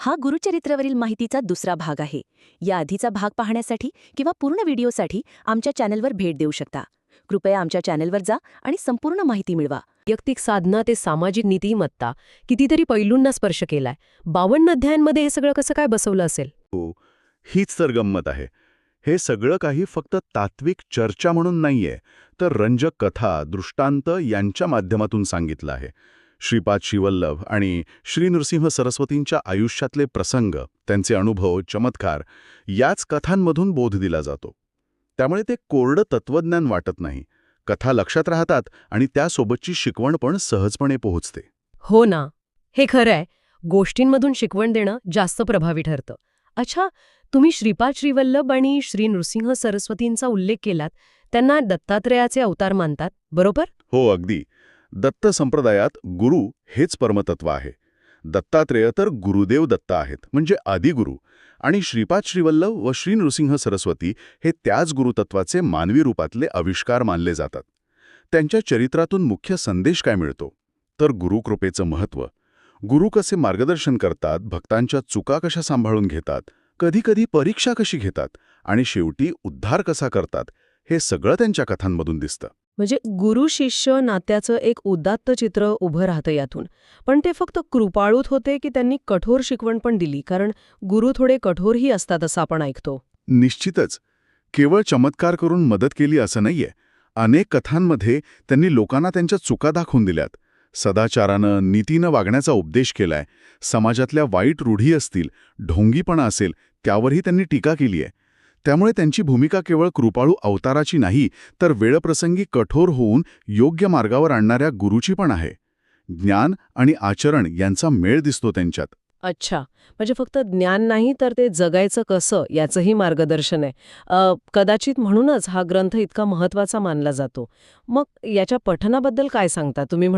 हा गुरुचरित्रावरील माहितीचा दुसरा भाग आहे. या आधीचा भाग पाहण्यासाठी किंवा पूर्ण व्हिडिओसाठी आमच्या चॅनलवर भेट देऊ शकता. कृपया आमच्या चॅनलवर जा आणि संपूर्ण माहिती मिळवा. वैयक्तिक साधना ते सामाजिक नीतिमत्ता कितीतरी पैलूंना स्पर्श केलाय. बावन्न अध्यायांमध्ये हे सगळं कसं काय बसवलं असेल? हो हीच तर गंमत आहे. हे सगळं काही फक्त तात्विक चर्चा म्हणून नाहीये तर रंजक कथा दृष्टांत यांच्या माध्यमातून सांगितलं आहे. श्रीपाद शिवल्लभ आणि श्री नृसिंह सरस्वतींच्या आयुष्यातले प्रसंग त्यांचे अनुभव चमत्कार याच कथांमधून बोध दिला जातो. त्यामुळे ते कोरडं तत्वज्ञान वाटत नाही. कथा लक्षात राहतात आणि त्यासोबतची शिकवण पण सहजपणे पोहोचते. हो ना. हे खरं आहे गोष्टींमधून शिकवण देणं जास्त प्रभावी ठरतं. अच्छा तुम्ही श्रीपाद श्रीवल्लभ आणि श्री नृसिंह सरस्वतींचा उल्लेख केलात त्यांना दत्तात्रेयाचे अवतार मानतात बरोबर? हो अगदी. दत्त संप्रदायात गुरु हेच परमतत्व आहे. दत्तात्रेय तर गुरुदेव दत्त आहेत म्हणजे आदिगुरु. आणि श्रीपाद श्रीवल्लभ व श्री नृसिंह सरस्वती हे त्याच गुरुतत्वाचे मानवी रूपातले आविष्कार मानले जातात. त्यांच्या चरित्रातून मुख्य संदेश काय मिळतो? तर गुरुकृपेचं महत्त्व गुरु कसे मार्गदर्शन करतात भक्तांच्या चुका कशा सांभाळून घेतात कधीकधी परीक्षा कशी घेतात आणि शेवटी उद्धार कसा करतात हे सगळं त्यांच्या कथांमधून दिसतं. म्हणजे गुरु शिष्य नात्याचं एक उदात्त चित्र उभं राहतं यातून. पण ते फक्त कृपाळूत होते की त्यांनी कठोर शिकवण पण दिली कारण गुरु थोडे कठोरही असतात असं आपण ऐकतो. निश्चितच. केवळ चमत्कार करून मदत केली असं नाहीये. अनेक कथांमध्ये त्यांनी लोकांना त्यांच्या चुका दाखवून दिल्यात. सदाचारानं नीतीनं वागण्याचा उपदेश केलाय. समाजातल्या वाईट रूढी असतील ढोंगीपणा असेल त्यावरही त्यांनी टीका केली आहे त्यामुळे त्यांची भूमिका केवळ कृपाळू अवताराची नाही तर वेळप्रसंगी कठोर होऊन योग्य मार्गावर आणणाऱ्या गुरुची पण आहे. ज्ञान आणि आचरण यांचा मेळ दिसतो त्यांच्यात. अच्छा. म्हणजे फक्त ज्ञान नाही तर ते जगायचं कसं? याचंही मार्गदर्शन आहे. कदाचित म्हणूनच हा ग्रंथ इतका महत्त्वाचा मानला जातो. मग याच्या पठनाबद्दल काय सांगता? तुम्ही